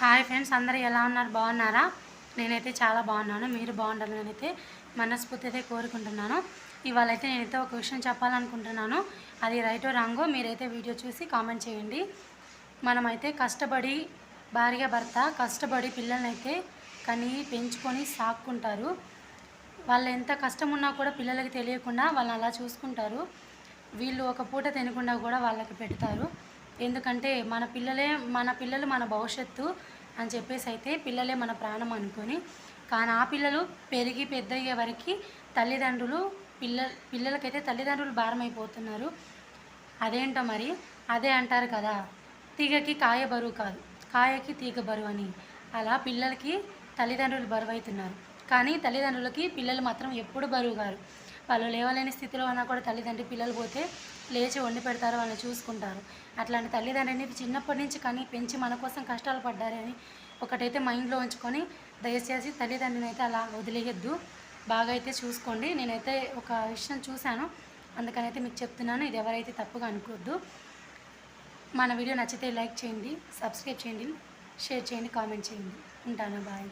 Hi friends అందరూ ఎలా ఉన్నారు? బాగున్నారా? నేనైతే చాలా బాగున్నాను. మీరు బాగుండాలి నేనైతే మనస్ఫూర్తి అయితే కోరుకుంటున్నాను. ఇవాళ అయితే నేనైతే ఒక విషయం చెప్పాలనుకుంటున్నాను. అది రైటో రాంగో మీరైతే వీడియో చూసి కామెంట్ చేయండి. మనమైతే కష్టపడి భార్య భర్త కష్టపడి పిల్లలనైతే కని పెంచుకొని సాక్కుంటారు. వాళ్ళు ఎంత కష్టం ఉన్నా కూడా పిల్లలకి తెలియకుండా వాళ్ళని అలా చూసుకుంటారు. వీళ్ళు ఒక పూట తినకుండా కూడా వాళ్ళకి పెడతారు. ఎందుకంటే మన పిల్లలే మన పిల్లలు మన భవిష్యత్తు అని చెప్పేసి అయితే పిల్లలే మన ప్రాణం అనుకొని కానీ ఆ పిల్లలు పెరిగి పెద్దయ్యే వరకు తల్లిదండ్రులు పిల్ల పిల్లలకైతే తల్లిదండ్రులు భారం అయిపోతున్నారు అదేంటో మరి? అదే అంటారు కదా తీగకి కాయ బరువు కాదు. కాయకి తీగ బరువు అని. అలా పిల్లలకి తల్లిదండ్రులు బరువు అవుతున్నారు కానీ తల్లిదండ్రులకి పిల్లలు మాత్రం ఎప్పుడు బరువు గారు వాళ్ళు లేవలేని స్థితిలో ఉన్నా కూడా తల్లిదండ్రి పిల్లలు పోతే లేచి వండి పెడతారు వాళ్ళని చూసుకుంటారు. అట్లాంటి తల్లిదండ్రిని చిన్నప్పటి నుంచి కానీ పెంచి మన కోసం కష్టాలు పడ్డారని ఒకటైతే మైండ్లో ఉంచుకొని దయచేసి తల్లిదండ్రిని అయితే అలా వదిలేయద్దు. బాగా అయితే చూసుకోండి. నేనైతే ఒక విషయం చూశాను. అందుకనైతే మీకు చెప్తున్నాను. ఇది ఎవరైతే తప్పుగా అనుకోవద్దు. మన వీడియో నచ్చితే లైక్ చేయండి సబ్స్క్రైబ్ చేయండి షేర్ చేయండి కామెంట్ చేయండి. ఉంటాను. బాయ్.